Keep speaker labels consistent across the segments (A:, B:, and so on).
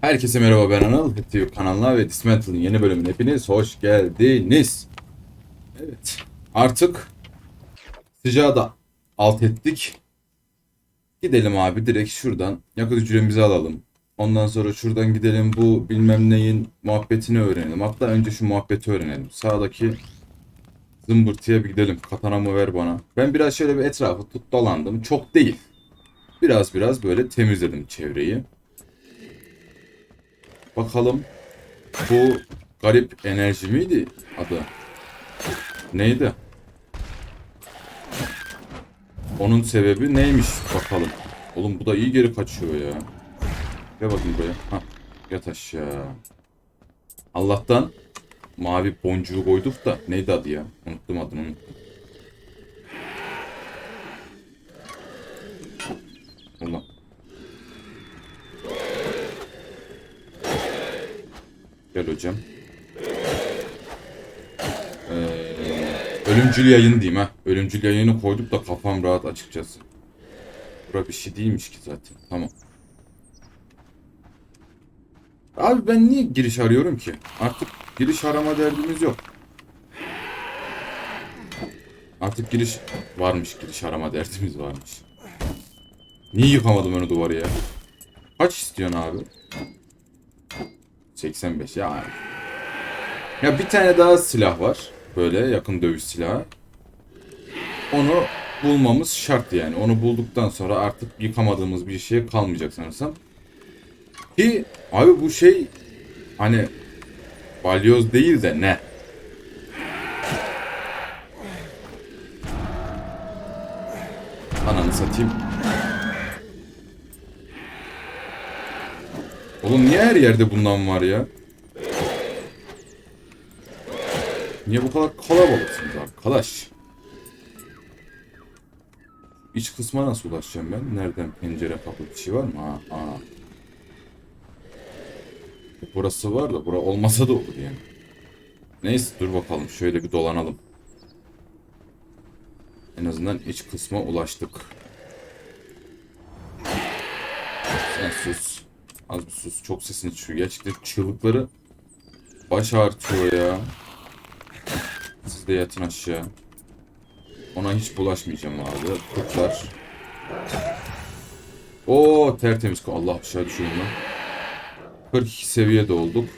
A: Herkese merhaba ben Anıl. YouTube kanalına ve Dismantle'ın yeni bölümüne hepiniz hoş geldiniz. Evet. Artık sıcağı da alt ettik. Gidelim abi direkt şuradan yakıt hücremizi alalım. Ondan sonra şuradan gidelim bu bilmem neyin muhabbetini öğrenelim. Hatta önce şu muhabbeti öğrenelim. Sağdaki zımbırtıya bir gidelim. Katanamı ver bana. Ben biraz şöyle bir etrafı tut dolandım. Çok değil. Biraz biraz böyle temizledim çevreyi. Bakalım bu garip enerji miydi adı? Neydi? Onun sebebi neymiş bakalım. Oğlum bu da iyi geri kaçıyor ya. Gel bakayım buraya. Hah, yat aşağı. Allah'tan mavi boncuğu koyduk da neydi adı ya? Unuttum adını unuttum. Ulan. Gel hocam. Ee, ölümcül yayın diyeyim ha. Ölümcül yayını koyduk da kafam rahat açıkçası. Bura bir şey değilmiş ki zaten. Tamam. Abi ben niye giriş arıyorum ki? Artık giriş arama derdimiz yok. Artık giriş varmış, giriş arama derdimiz varmış. Niye yıkamadım önü duvarı ya? Kaç istiyorsun abi? 85 ya. Ya bir tane daha silah var. Böyle yakın dövüş silahı. Onu bulmamız şart yani. Onu bulduktan sonra artık yıkamadığımız bir şey kalmayacak sanırsam. Ki abi bu şey hani balyoz değil de ne? Ananı satayım. Oğlum niye her yerde bundan var ya? Niye bu kadar kalabalıksınız arkadaş? İç kısma nasıl ulaşacağım ben? Nereden pencere kapı bir şey var mı? Ha, ha. Burası var da bura olmasa da olur yani. Neyse dur bakalım şöyle bir dolanalım. En azından iç kısma ulaştık. Sen sus. Az bir sus. Çok sesini çıkıyor. Gerçekten çığlıkları baş ağrıtıyor ya. Siz de yatın aşağı. Ona hiç bulaşmayacağım abi. Kurtlar. Oo tertemiz. Allah aşağı düşüyorum lan. 42 seviyede olduk.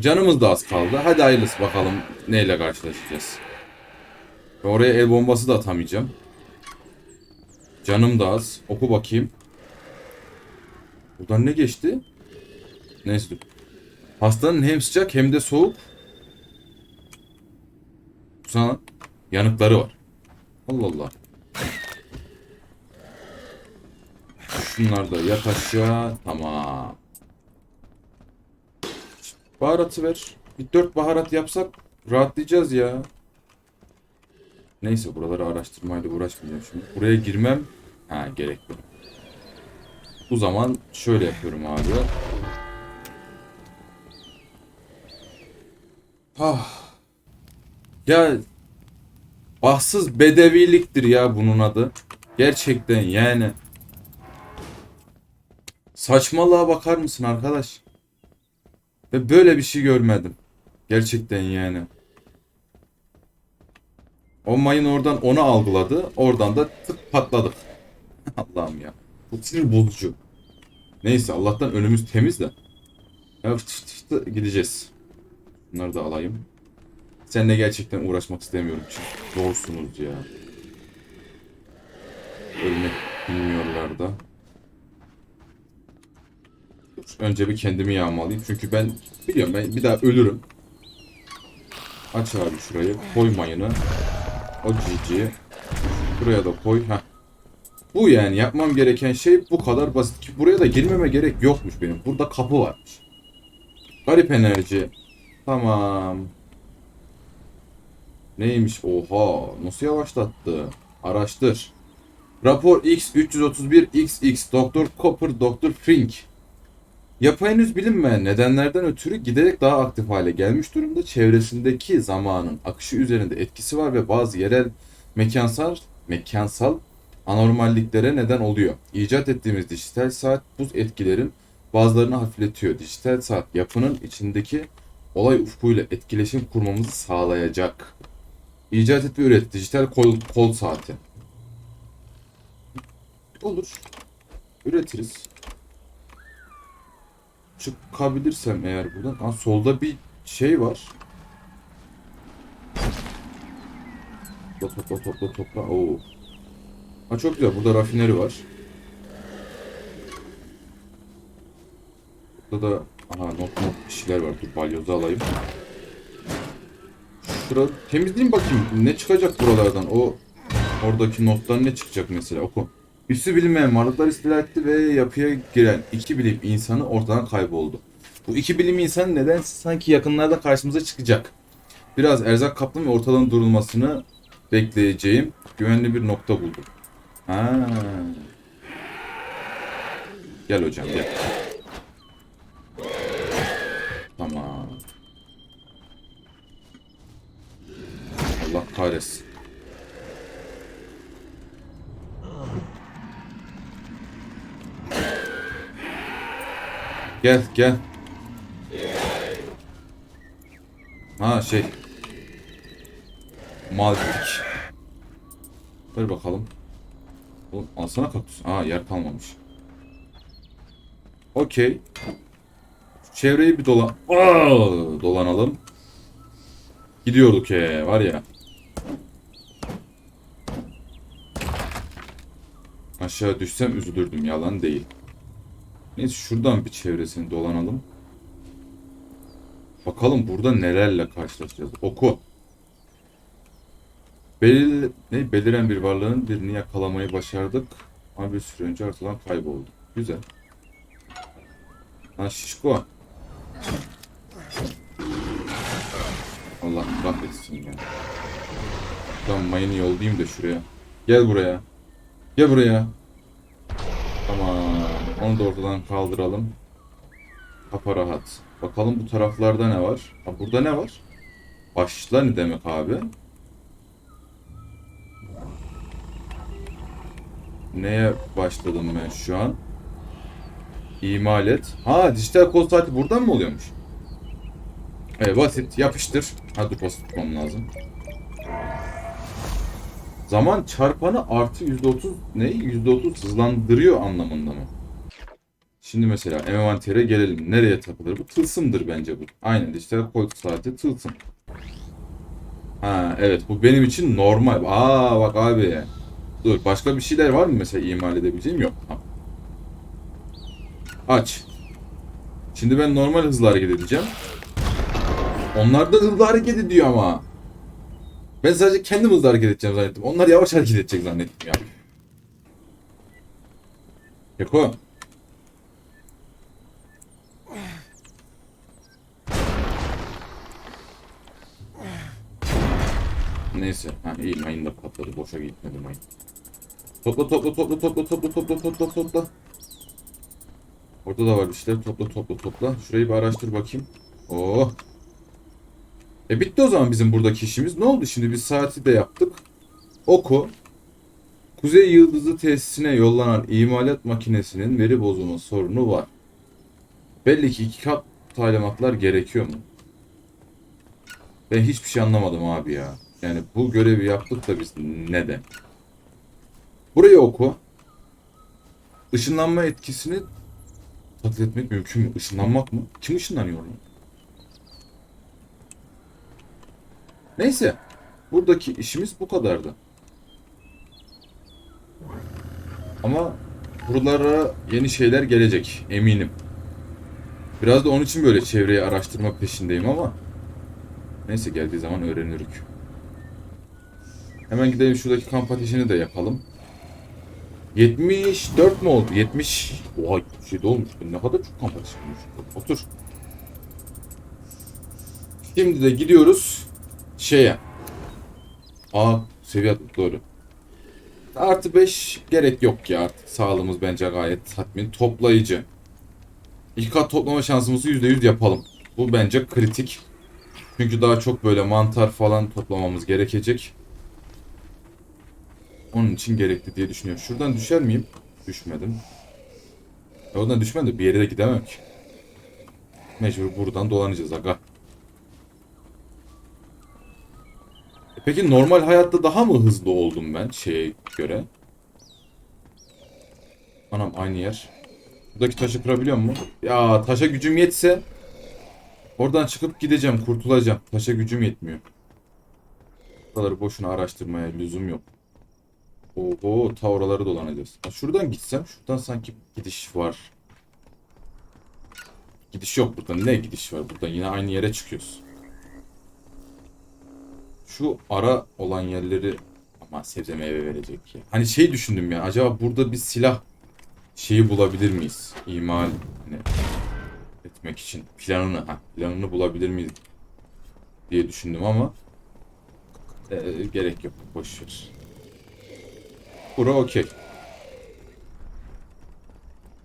A: Canımız da az kaldı. Hadi hayırlısı bakalım neyle karşılaşacağız. Oraya el bombası da atamayacağım. Canım da az. Oku bakayım. Buradan ne geçti? Neyse dur. Hastanın hem sıcak hem de soğuk. Sana yanıkları var. Allah Allah. Şunlar da yat aşağı. Tamam. Baharatı ver. Bir dört baharat yapsak rahatlayacağız ya. Neyse buraları araştırmayla uğraşmayacağım şimdi. Buraya girmem ha gerekli. Bu zaman şöyle yapıyorum abi. Ah. Ya bahtsız bedeviliktir ya bunun adı. Gerçekten yani. Saçmalığa bakar mısın arkadaş? Ve böyle bir şey görmedim. Gerçekten yani. O mayın oradan onu algıladı. Oradan da tık patladık. Allah'ım ya. Bu sinir bozucu. Neyse Allah'tan önümüz temiz de. Ya fıt fıt fıt gideceğiz. Bunları da alayım. Seninle gerçekten uğraşmak istemiyorum. Çünkü zorsunuz ya. Ölmek bilmiyorlar da. Önce bir kendimi yağmalayayım. Çünkü ben biliyorum ben bir daha ölürüm. Aç abi şurayı. Koy mayını. O cici. Buraya da koy. Heh. Bu yani yapmam gereken şey bu kadar basit ki buraya da girmeme gerek yokmuş benim. Burada kapı varmış. Garip enerji. Tamam. Neymiş? Oha. Nasıl yavaşlattı? Araştır. Rapor X331XX Doktor Copper Doktor Frink. Yapı henüz bilinmeyen nedenlerden ötürü giderek daha aktif hale gelmiş durumda. Çevresindeki zamanın akışı üzerinde etkisi var ve bazı yerel mekansal mekansal anormalliklere neden oluyor. İcat ettiğimiz dijital saat bu etkilerin bazılarını hafifletiyor. Dijital saat yapının içindeki olay ufkuyla etkileşim kurmamızı sağlayacak. İcat et ve üret. Dijital kol, kol saati. Olur. Üretiriz. Çıkabilirsem eğer buradan. Ha, solda bir şey var. Topla topla topla topla. Oo. Ha çok güzel. Burada rafineri var. Burada da aha not not bir şeyler var. Dur balyozu alayım. Şura temizleyeyim bakayım. Ne çıkacak buralardan? O oradaki notlar ne çıkacak mesela? Oku. Üssü bilinmeyen varlıklar istila etti ve yapıya giren iki bilim insanı ortadan kayboldu. Bu iki bilim insanı neden sanki yakınlarda karşımıza çıkacak? Biraz erzak kaptım ve ortalığın durulmasını bekleyeceğim güvenli bir nokta buldum. Ha. Gel hocam gel. Tamam. Allah kahretsin. Gel gel. Ha şey. Maldik. Ver bakalım. Oğlum alsana kaktüs. Aa yer kalmamış. Okey. Çevreyi bir dolan... Aa, dolanalım. Gidiyorduk he var ya. Aşağı düşsem üzülürdüm yalan değil. Neyse şuradan bir çevresini dolanalım. Bakalım burada nelerle karşılaşacağız. Oku. Belir, ne, beliren bir varlığın birini yakalamayı başardık. Ama bir süre önce ortadan kayboldu. Güzel. Lan şişko. Allah kahretsin ya. Tamam mayını yollayayım da şuraya. Gel buraya. Gel buraya. Tamam. Onu da ortadan kaldıralım. Kapa rahat. Bakalım bu taraflarda ne var? Ha, burada ne var? Başla ne demek abi? Neye başladım ben şu an? İmal et. Ha dijital kod saati buradan mı oluyormuş? Evet basit yapıştır. Hadi basit tutmam lazım. Zaman çarpanı artı %30 ne? %30 hızlandırıyor anlamında mı? Şimdi mesela envantere gelelim. Nereye takılır? Bu tılsımdır bence bu. Aynen dijital kod saati tılsım. Ha evet bu benim için normal. Aa bak abi. Dur başka bir şeyler var mı mesela imal edebileceğim? Yok. Aç. Şimdi ben normal hızla hareket edeceğim. Onlar da hızlı hareket ediyor ama. Ben sadece kendim hızlı hareket edeceğim zannettim. Onlar yavaş hareket edecek zannettim ya. Yeko. Neyse. Ha iyi mayın da patladı. Boşa gitmedi mayın. Topla topla topla topla topla topla topla topla. Orada da var bir şeyler. Topla topla topla. Şurayı bir araştır bakayım. Oh. E bitti o zaman bizim buradaki işimiz. Ne oldu şimdi? Biz saati de yaptık. Oku. Kuzey Yıldızı tesisine yollanan imalat makinesinin veri bozulma sorunu var. Belli ki iki kat talimatlar gerekiyor mu? Ben hiçbir şey anlamadım abi ya. Yani bu görevi yaptık da biz neden? Burayı oku. Işınlanma etkisini taklit etmek mümkün mü? Işınlanmak mı? Kim ışınlanıyor lan? Neyse. Buradaki işimiz bu kadardı. Ama buralara yeni şeyler gelecek. Eminim. Biraz da onun için böyle çevreyi araştırma peşindeyim ama neyse geldiği zaman öğrenirük. Hemen gidelim şuradaki kamp ateşini de yakalım. 74 mu oldu? 70. Oha şey de olmuş. Ne kadar çok kamp ateşi olmuş. Otur. Şimdi de gidiyoruz şeye. A seviye doğru. Artı 5 gerek yok ya artık. Sağlığımız bence gayet tatmin. Toplayıcı. İki kat toplama şansımızı %100 yapalım. Bu bence kritik. Çünkü daha çok böyle mantar falan toplamamız gerekecek. Onun için gerekli diye düşünüyorum. Şuradan düşer miyim? Düşmedim. E oradan düşmem de bir yere de gidemem ki. Mecbur buradan dolanacağız aga. E peki normal hayatta daha mı hızlı oldum ben şeye göre? Anam aynı yer. Buradaki taşı kırabiliyor mu? Ya taşa gücüm yetse oradan çıkıp gideceğim, kurtulacağım. Taşa gücüm yetmiyor. Buraları boşuna araştırmaya lüzum yok. Oho ta oraları dolanacağız. Ha, şuradan gitsem şuradan sanki gidiş var. Gidiş yok burada. Ne gidiş var burada? Yine aynı yere çıkıyoruz. Şu ara olan yerleri ama sebze meyve verecek ya. Hani şey düşündüm ya. Acaba burada bir silah şeyi bulabilir miyiz? İmal hani etmek için planını ha planını bulabilir miyiz diye düşündüm ama e, gerek yok. Boş ver. Bura okey.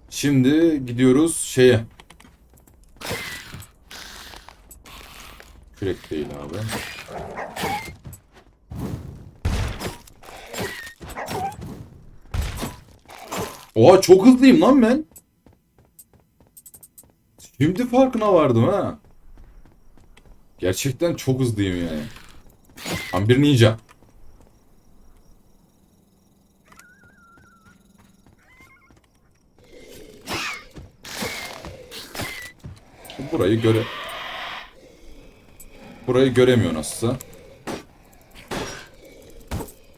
A: Şimdi gidiyoruz şeye. Kürek değil abi. Oha çok hızlıyım lan ben. Şimdi farkına vardım ha. Gerçekten çok hızlıyım yani. Tam bir ninja. Burayı göre... Burayı göremiyor nasılsa.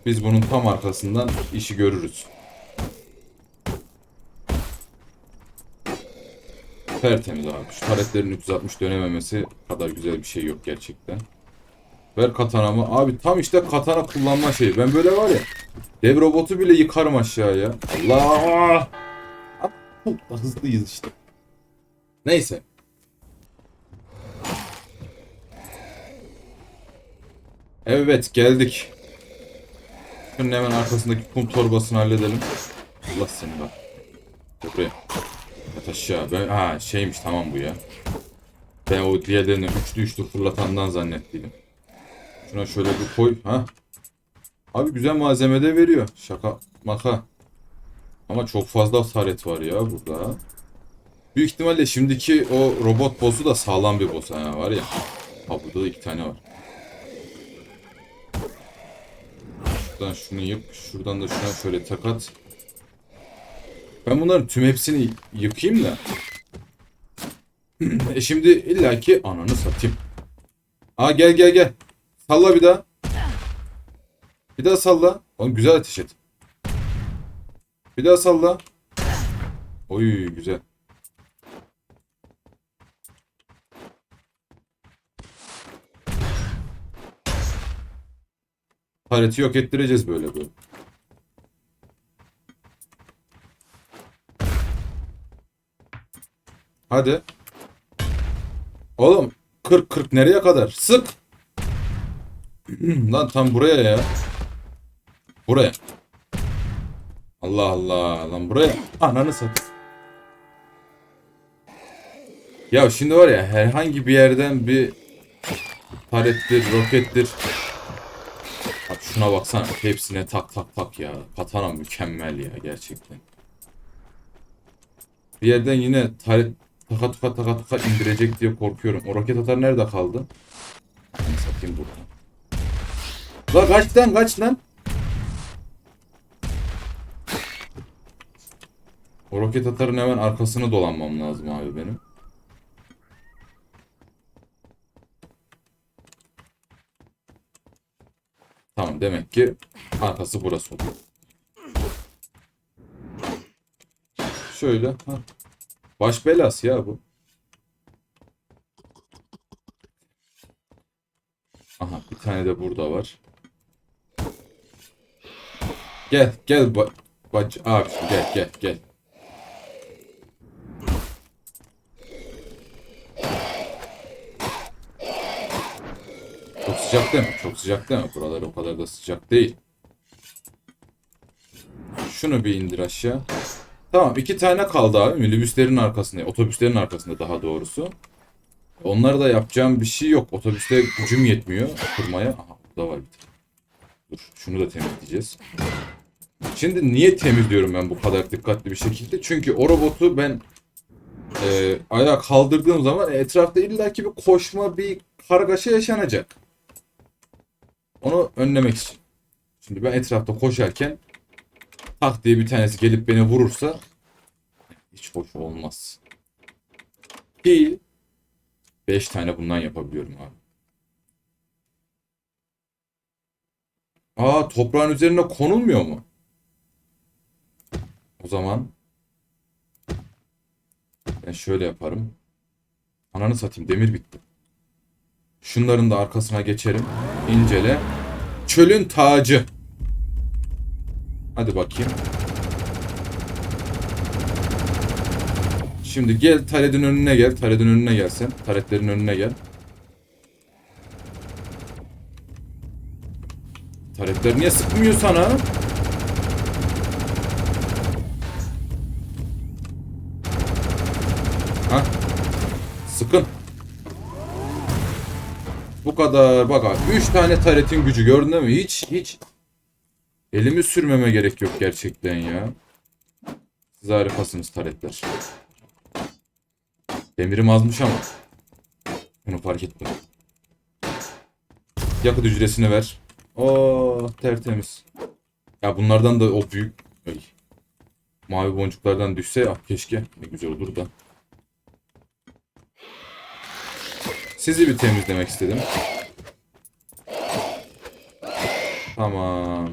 A: Biz bunun tam arkasından işi görürüz. Tertemiz abi. Şu taretlerin 360 dönememesi kadar güzel bir şey yok gerçekten. Ver katanamı. Abi tam işte katana kullanma şeyi. Ben böyle var ya. Dev robotu bile yıkarım aşağıya. Allah! Hızlıyız işte. Neyse. Evet geldik. Şunun hemen arkasındaki kum torbasını halledelim. Allah seni bak. Buraya. Yat aşağı. Ben, ha şeymiş tamam bu ya. Ben o diğerlerini üçlü üçlü fırlatandan zannettiydim. Şuna şöyle bir koy. Ha. Abi güzel malzeme de veriyor. Şaka maka. Ama çok fazla taret var ya burada. Büyük ihtimalle şimdiki o robot boss'u da sağlam bir boss ha var ya. Ha burada da iki tane var. Şuradan şunu yık. Şuradan da şuna şöyle takat. Ben bunların tüm hepsini yıkayım da. e şimdi illaki ananı satayım. Aa gel gel gel. Salla bir daha. Bir daha salla. Oğlum güzel ateş et. Bir daha salla. Oy güzel. Hareti yok ettireceğiz böyle böyle. Hadi. Oğlum 40 40 nereye kadar? Sık. Lan tam buraya ya. Buraya. Allah Allah lan buraya. Ananı sat. Ya şimdi var ya herhangi bir yerden bir tarettir, rokettir. Bak şuna baksana hepsine tak tak tak ya. Katana mükemmel ya gerçekten. Bir yerden yine taka tuka taka tuka indirecek diye korkuyorum. O roket atar nerede kaldı? Ben satayım buradan. La kaç lan kaç lan. O roket atarın hemen arkasını dolanmam lazım abi benim. Tamam demek ki arkası burası oluyor. Şöyle. Ha. Baş belası ya bu. Aha bir tane de burada var. Gel gel ba bac abi gel gel gel. Çok sıcak mi? Çok sıcak değil mi? Buralar o kadar da sıcak değil. Şunu bir indir aşağı. Tamam iki tane kaldı abi. Minibüslerin arkasında, otobüslerin arkasında daha doğrusu. Onlara da yapacağım bir şey yok. Otobüste gücüm yetmiyor kurmaya. Aha burada var bir tane. Dur şunu da temizleyeceğiz. Şimdi niye temizliyorum ben bu kadar dikkatli bir şekilde? Çünkü o robotu ben e, ayağa kaldırdığım zaman etrafta illaki bir koşma, bir kargaşa yaşanacak. Onu önlemek için. Şimdi ben etrafta koşarken tak diye bir tanesi gelip beni vurursa hiç hoş olmaz. Ki 5 tane bundan yapabiliyorum abi. Aa toprağın üzerine konulmuyor mu? O zaman ben şöyle yaparım. Ananı satayım demir bitti. Şunların da arkasına geçerim. İncele. Çölün tacı. Hadi bakayım. Şimdi gel taredin önüne gel. Taredin önüne gel sen. Taretlerin önüne gel. Taretler niye sıkmıyor sana? Ha? Sıkın. Bu kadar bak abi. 3 tane taretin gücü gördün mi? Hiç hiç elimi sürmeme gerek yok gerçekten ya. Siz harikasınız taretler. Demirim azmış ama. Bunu fark ettim. Yakıt ücresini ver. Oo tertemiz. Ya bunlardan da o büyük ay, mavi boncuklardan düşse ah keşke ne güzel olur da. Sizi bir temizlemek istedim. Tamam.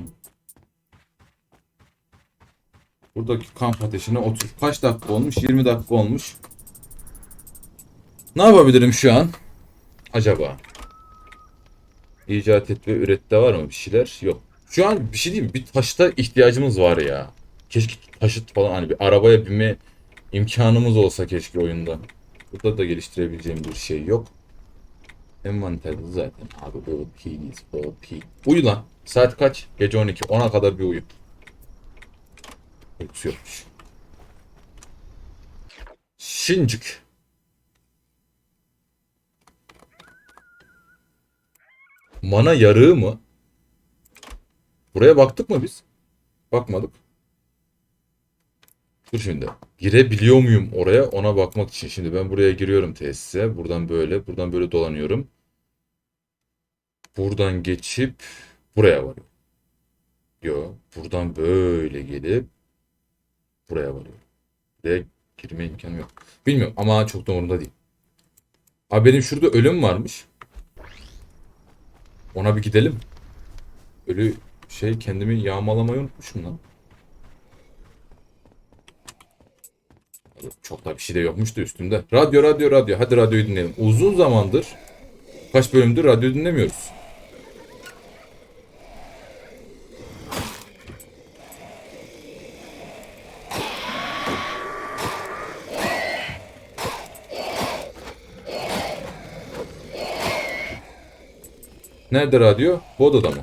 A: Buradaki kamp ateşine otur. Kaç dakika olmuş? 20 dakika olmuş. Ne yapabilirim şu an? Acaba? İcat et ve üret de var mı bir şeyler? Yok. Şu an bir şey değil? Bir taşta ihtiyacımız var ya. Keşke taşıt falan hani bir arabaya binme imkanımız olsa keşke oyunda. Burada da geliştirebileceğim bir şey yok. Envanterde zaten abi OP'yiz OP. Uyu lan. Saat kaç? Gece 12. 10'a kadar bir uyu. Uykusu yokmuş. Şincik. Mana yarığı mı? Buraya baktık mı biz? Bakmadık. Dur şimdi. Girebiliyor muyum oraya? Ona bakmak için. Şimdi ben buraya giriyorum tesise. Buradan böyle. Buradan böyle dolanıyorum. Buradan geçip buraya varıyorum. Yo. Buradan böyle gelip buraya varıyorum. Buraya girme imkanı yok. Bilmiyorum ama çok da umurumda değil. Abi benim şurada ölüm varmış. Ona bir gidelim. Ölü şey kendimi yağmalamayı unutmuşum lan. Çok da bir şey de yokmuş da üstümde. Radyo radyo radyo. Hadi radyoyu dinleyelim. Uzun zamandır kaç bölümdür radyo dinlemiyoruz. Nerede radyo? Bu odada mı?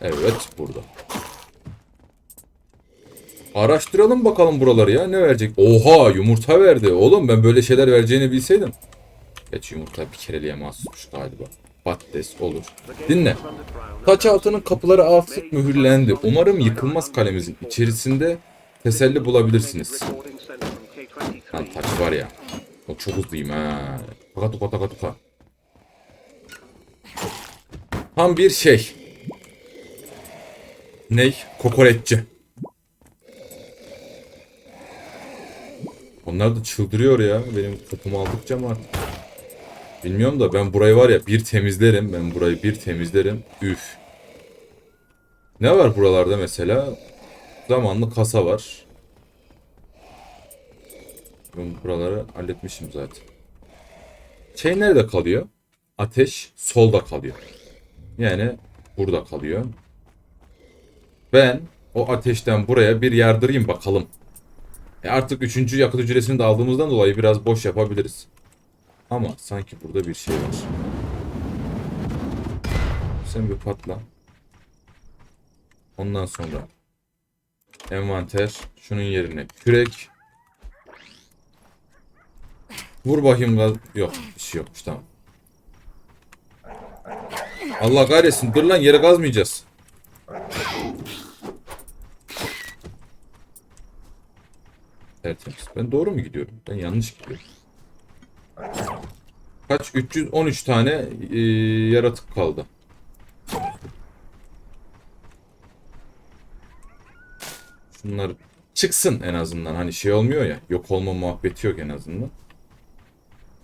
A: Evet burada. Araştıralım bakalım buraları ya. Ne verecek? Oha yumurta verdi. Oğlum ben böyle şeyler vereceğini bilseydim. Geç yumurta bir kereliğe mahsusmuş galiba. Patates olur. Dinle. Taç altının kapıları artık mühürlendi. Umarım yıkılmaz kalemizin içerisinde teselli bulabilirsiniz. Lan taç var ya. O çok hızlıyım ha. Taka tuka taka tuka. Tam bir şey. Ney? Kokoreççi. Onlar da çıldırıyor ya. Benim kapımı aldıkça mı artık? Bilmiyorum da ben burayı var ya bir temizlerim. Ben burayı bir temizlerim. Üf. Ne var buralarda mesela? Zamanlı kasa var. Ben buraları halletmişim zaten. Şey nerede kalıyor? Ateş solda kalıyor. Yani burada kalıyor. Ben o ateşten buraya bir yardırayım bakalım. E artık üçüncü yakıt ücretini de aldığımızdan dolayı biraz boş yapabiliriz. Ama sanki burada bir şey var. Sen bir patla. Ondan sonra envanter şunun yerine kürek. Vur bakayım gaz. Yok bir şey yokmuş tamam. Allah kahretsin dur lan yere kazmayacağız. Tertemiz. Ben doğru mu gidiyorum? Ben yanlış gidiyorum. Kaç? 313 tane e, yaratık kaldı. Şunlar çıksın en azından. Hani şey olmuyor ya. Yok olma muhabbeti yok en azından.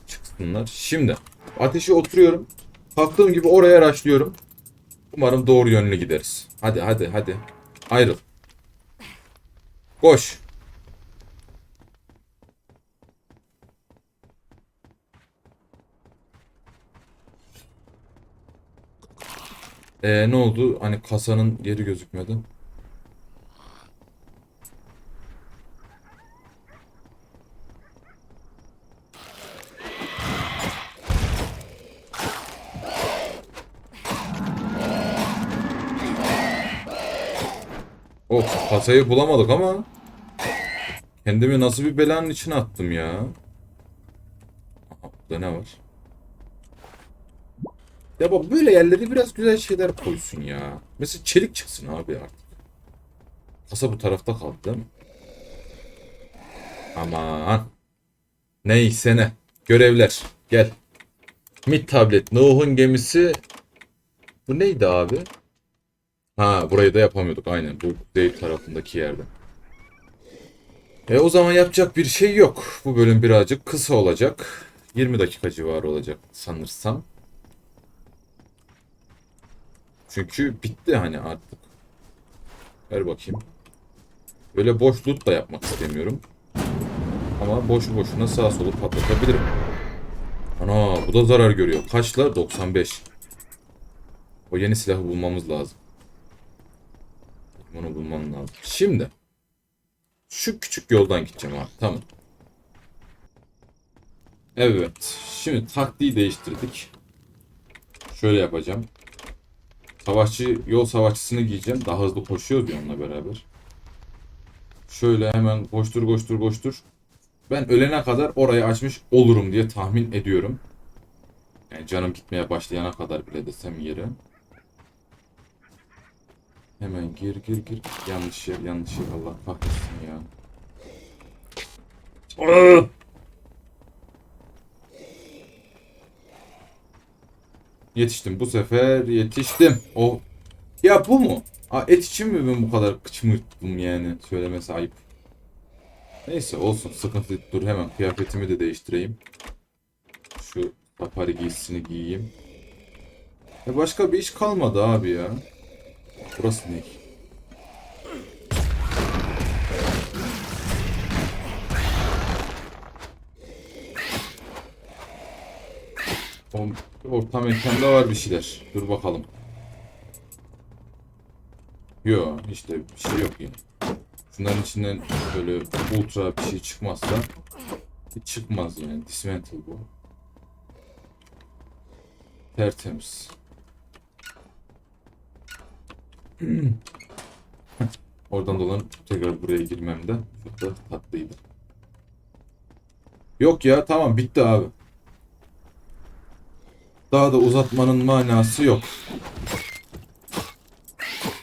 A: Çıksınlar. Şimdi ateşe oturuyorum. Kalktığım gibi oraya araçlıyorum. Umarım doğru yönlü gideriz. Hadi hadi hadi. Ayrıl. Koş. Ee, ne oldu? Hani kasanın yeri gözükmedi. Of kasayı bulamadık ama kendimi nasıl bir belanın içine attım ya. Burada ne var? Ya bak böyle yerlere biraz güzel şeyler koysun ya. Mesela çelik çıksın abi artık. Kasa bu tarafta kaldı değil mi? Aman. Neyse ne. Görevler. Gel. Mid tablet. Nuh'un gemisi. Bu neydi abi? Ha burayı da yapamıyorduk aynen. Bu kuzey tarafındaki yerde. E o zaman yapacak bir şey yok. Bu bölüm birazcık kısa olacak. 20 dakika civarı olacak sanırsam. Çünkü bitti hani artık. Ver bakayım. Böyle boş loot da yapmak istemiyorum. Ama boşu boşuna sağa solu patlatabilirim. Ana bu da zarar görüyor. Kaçla? 95. O yeni silahı bulmamız lazım. Bunu bulmam lazım. Şimdi. Şu küçük yoldan gideceğim abi. Tamam. Evet. Şimdi taktiği değiştirdik. Şöyle yapacağım. Savaşçı yol savaşçısını giyeceğim. Daha hızlı koşuyoruz ya onunla beraber. Şöyle hemen koştur koştur koştur. Ben ölene kadar orayı açmış olurum diye tahmin ediyorum. Yani canım gitmeye başlayana kadar bile desem yere. Hemen gir gir gir. Yanlış yer yanlış yer Allah kahretsin ya. Yetiştim bu sefer yetiştim. O ya bu mu? Aa, et için mi ben bu kadar kıçımı yuttum yani söylemesi ayıp. Neyse olsun sıkıntı değil. dur hemen kıyafetimi de değiştireyim. Şu safari giysisini giyeyim. Ya başka bir iş kalmadı abi ya. Burası ne? O, orta mekanda var bir şeyler. Dur bakalım. Yo işte bir şey yok yine. Şunların içinden böyle ultra bir şey çıkmazsa hiç çıkmaz yani. Dismantle bu. Tertemiz. Oradan dolanıp tekrar buraya girmem de çok da tatlıydı. Yok ya tamam bitti abi. Daha da uzatmanın manası yok.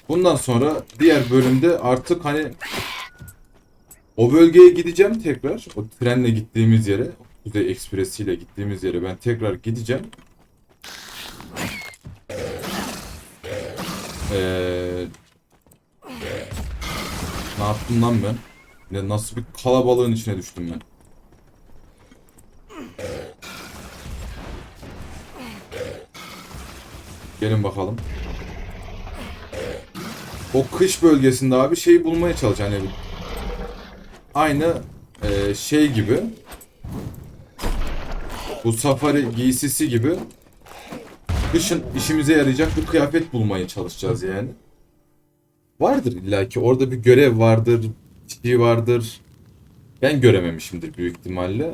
A: Bundan sonra diğer bölümde artık hani o bölgeye gideceğim tekrar. O trenle gittiğimiz yere, Kuzey Ekspresi ile gittiğimiz yere ben tekrar gideceğim. Ee, ne yaptım lan ben? Ya nasıl bir kalabalığın içine düştüm ben? Gelin bakalım. O kış bölgesinde abi şey bulmaya çalış hani aynı e, şey gibi bu safari giysisi gibi kışın işimize yarayacak bir kıyafet bulmaya çalışacağız yani. Vardır illaki orada bir görev vardır, şey vardır. Ben görememişimdir büyük ihtimalle.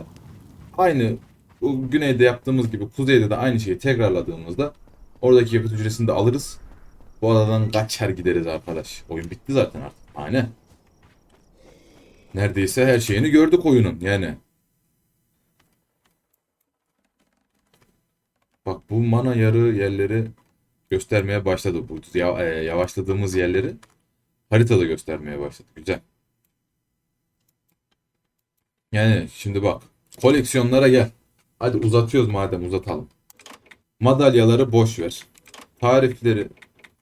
A: Aynı bu güneyde yaptığımız gibi kuzeyde de aynı şeyi tekrarladığımızda oradaki yakıt ücretini de alırız. Bu adadan kaçar gideriz arkadaş. Oyun bitti zaten artık. Aynen. Neredeyse her şeyini gördük oyunun yani. Bak bu mana yarı yerleri göstermeye başladı. Bu e, yavaşladığımız yerleri haritada göstermeye başladı. Güzel. Yani şimdi bak. Koleksiyonlara gel. Hadi uzatıyoruz madem uzatalım. Madalyaları boş ver. Tarifleri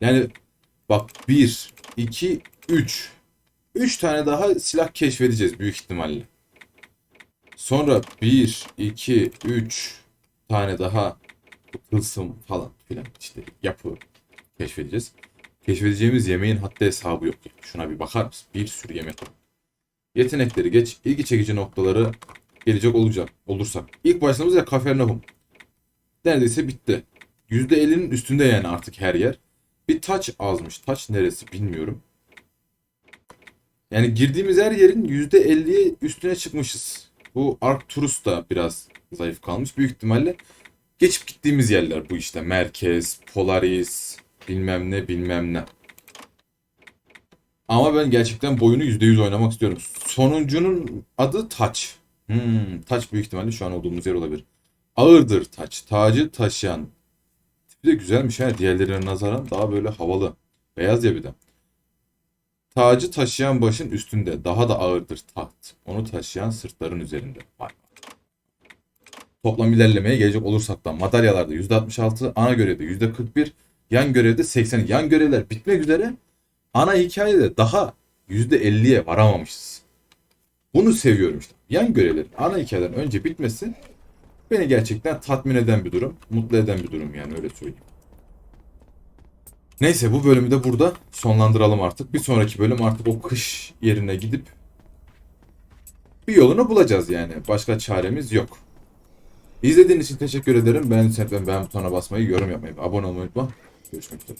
A: yani bak 1, 2, 3. 3 tane daha silah keşfedeceğiz büyük ihtimalle. Sonra 1, 2, 3 tane daha tılsım falan filan işte yapı keşfedeceğiz. Keşfedeceğimiz yemeğin haddi hesabı yok. Yani. Şuna bir bakar mısın? Bir sürü yemek var. Yetenekleri geç. ilgi çekici noktaları gelecek olacak olursak. İlk başladığımız ya Kafernaum. Neredeyse bitti. %50'nin üstünde yani artık her yer. Bir taç azmış. Taç neresi bilmiyorum. Yani girdiğimiz her yerin %50'ye üstüne çıkmışız. Bu Arcturus da biraz zayıf kalmış. Büyük ihtimalle geçip gittiğimiz yerler bu işte. Merkez, Polaris, bilmem ne bilmem ne. Ama ben gerçekten boyunu %100 oynamak istiyorum. Sonuncunun adı Taç. Hmm, Taç büyük ihtimalle şu an olduğumuz yer olabilir. Ağırdır Taç. Tacı taşıyan. Tipi de güzelmiş ha. Diğerlerine nazaran daha böyle havalı. Beyaz ya bir de. Tacı taşıyan başın üstünde. Daha da ağırdır taht. Onu taşıyan sırtların üzerinde. Vay. Toplam ilerlemeye gelecek olursak da madalyalarda %66, ana görevde %41, yan görevde 80. Yan görevler bitmek üzere. Ana hikayede daha %50'ye varamamışız. Bunu seviyorum işte. Yan görevlerin ana hikayeden önce bitmesi beni gerçekten tatmin eden bir durum. Mutlu eden bir durum yani öyle söyleyeyim. Neyse bu bölümü de burada sonlandıralım artık. Bir sonraki bölüm artık o kış yerine gidip bir yolunu bulacağız yani. Başka çaremiz yok. İzlediğiniz için teşekkür ederim. Beğendiyseniz beğen butonuna basmayı, yorum yapmayı abone olmayı unutma. Görüşmek üzere.